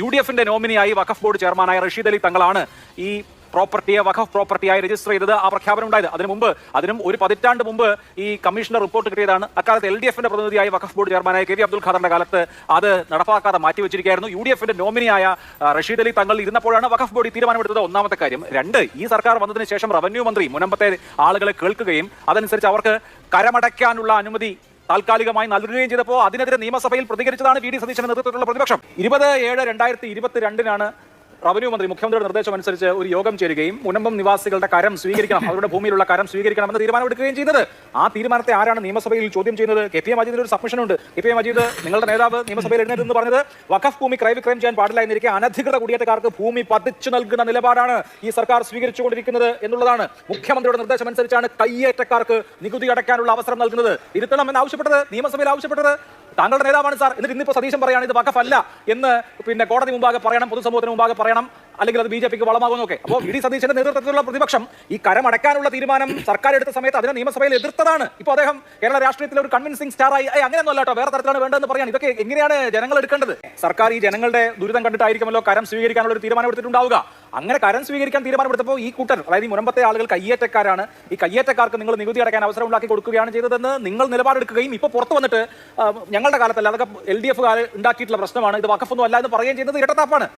U D എഫിന്റെ നോമിനിയായി വഖഫ് board ചെയർമാനായ റഷീദ് അലി തങ്ങളാണ് ഈ പ്രോപ്പർട്ടിയെ വഖഫ് പ്രോപ്പർട്ടിയായി രജിസ്റ്റർ ചെയ്തത് ആ പ്രഖ്യാപനം ഉണ്ടായത്. അതിനു മുമ്പ് അതിനും ഒരു പതിറ്റാണ്ട് മുമ്പ് ഈ കമ്മീഷണർ റിപ്പോർട്ട് കിട്ടിയതാണ്. അക്കാലത്ത് എൽ ഡി എഫിന്റെ പ്രതിനിധിയായി വഖഫ് ബോർഡ് ചെയർമാനായ കെ വി അബ്ദുൽ ഖാദറിന്റെ കാലത്ത് അത് നടപ്പാക്കാതെ മാറ്റിവെച്ചിരിക്കുകയായിരുന്നു. യു ഡി എഫിന്റെ നോമിനിയായ റഷീദ് അലി തങ്ങൾ ഇരുന്നപ്പോഴാണ് വഖഫ് ബോർഡ് തീരുമാനമെടുത്തത്. ഒന്നാമത്തെ കാര്യം രണ്ട് ഈ സർക്കാർ വന്നതിന് ശേഷം റവന്യൂ മന്ത്രി മുനമ്പത്തെ ആളുകളെ കേൾക്കുകയും അതനുസരിച്ച് അവർക്ക് കരമടയ്ക്കാനുള്ള അനുമതി താൽക്കാലികമായി നൽകുകയും ചെയ്തപ്പോൾ അതിനെതിരെ നിയമസഭയിൽ പ്രതികരിച്ചതാണ് വി ഡി സതീശന്റെ നേതൃത്വത്തിലുള്ള പ്രതിപക്ഷം. ഇരുപത് ഏഴ് രണ്ടായിരത്തി ഇരുപത്തിരണ്ടിനാണ് റവന്യൂ മന്ത്രി മുഖ്യമന്ത്രിയുടെ നിർദ്ദേശം അനുസരിച്ച് ഒരു യോഗം ചേരുകയും മുനമ്പം നിവാസികളുടെ കരം സ്വീകരിക്കണം അവരുടെ ഭൂമിയിലുള്ള കരം സ്വീകരിക്കണമെന്ന് തീരുമാനമെടുക്കുകയും ചെയ്തത്. ആ തീരുമാനത്തെ ആരാണ് നിയമസഭയിൽ ചോദ്യം ചെയ്യുന്നത്? കെ പി എ മജീദിന് ഒരു സബ്മിഷൻ ഉണ്ട്. കെ പി എ മജീദ് നിങ്ങളുടെ നേതാവ് നിയമസഭയിൽ എഴുന്നേറ്റ് പറഞ്ഞത് വഖഫ് ഭൂമി ക്രയവിക്രയം ചെയ്യാൻ പാടില്ല എന്നിരിക്കെ അനധികൃത കുടിയേറ്റക്കാർക്ക് ഭൂമി പതിച്ചു നൽകുന്ന നിലപാടാണ് ഈ സർക്കാർ സ്വീകരിച്ചുകൊണ്ടിരിക്കുന്നത് എന്നുള്ളതാണ്. മുഖ്യമന്ത്രിയുടെ നിർദ്ദേശം അനുസരിച്ചാണ് കയ്യേറ്റക്കാർക്ക് നികുതി അടയ്ക്കാനുള്ള അവസരം നൽകുന്നത്. ഇരുത്തണം എന്ന് ആവശ്യപ്പെട്ടത് നിയമസഭയിൽ ആവശ്യപ്പെട്ടത് താങ്കളുടെ നേതാവാണ് സാർ. എന്നിട്ട് ഇന്നിപ്പോ സതീശൻ പറയാണ് ഇത് വഖഫ് അല്ല എന്ന് പിന്നെ കോടതി മുമ്പാകെ പറയണം പൊതുസമൂഹത്തിന് മുമ്പാകെ പറയണം. അല്ലെങ്കിൽ അത് ബി ജെ പിക്ക് വളമാകുന്നൊക്കെ അപ്പോൾ വി ഡി സതീശന്റെ നേതൃത്വത്തിലുള്ള പ്രതിപക്ഷം ഈ കരമടക്കാനുള്ള തീരുമാനം സർക്കാർ എടുത്ത സമയത്ത് അതിനെ നിയമസഭയിൽ എതിർത്തതാണ്. ഇപ്പോൾ അദ്ദേഹം കേരള രാഷ്ട്രീയത്തിലെ ഒരു കൺവിൻസിംഗ് സ്റ്റാറായി "ഏയ് അങ്ങനെയൊന്നും അല്ല കേട്ടോ. വേറെ തരത്തിലാണ് വേണ്ടതെന്ന് പറയാൻ. ഇതൊക്കെ എങ്ങനെയാണ് ജനങ്ങൾ എടുക്കേണ്ടത്? സർക്കാർ ഈ ജനങ്ങളുടെ ദുരിതം കണ്ടിട്ടായിരിക്കുമല്ലോ കരം സ്വീകരിക്കാനുള്ള ഒരു തീരുമാനം എടുത്തിട്ടുണ്ടാവുക. അങ്ങനെ കരം സ്വീകരിക്കാൻ തീരുമാനമെടുത്തപ്പോൾ ഈ കൂട്ടർ അതായത് ഈ ആളുകൾ കയ്യേറ്റക്കാരാണ്. ഈ കയ്യേറ്റക്കാർക്ക് നിങ്ങൾ നികുതി അടയ്ക്കാൻ അവസരം ഉണ്ടാക്കി കൊടുക്കുകയാണ് ചെയ്തതെന്ന് നിങ്ങൾ നിലപാടെടുക്കുകയും ഇപ്പോൾ പുറത്തു വന്നിട്ട് ഞങ്ങളുടെ കാലത്തല്ല അതൊക്കെ എൽ ഡി എഫ് ഉണ്ടാക്കിയിട്ടുള്ള പ്രശ്നമാണ്. ഇത് വഖഫൊന്നും അല്ല എന്ന് പറയുകയും ചെയ്യുന്നത് ഇരട്ടത്താപ്പാണ്.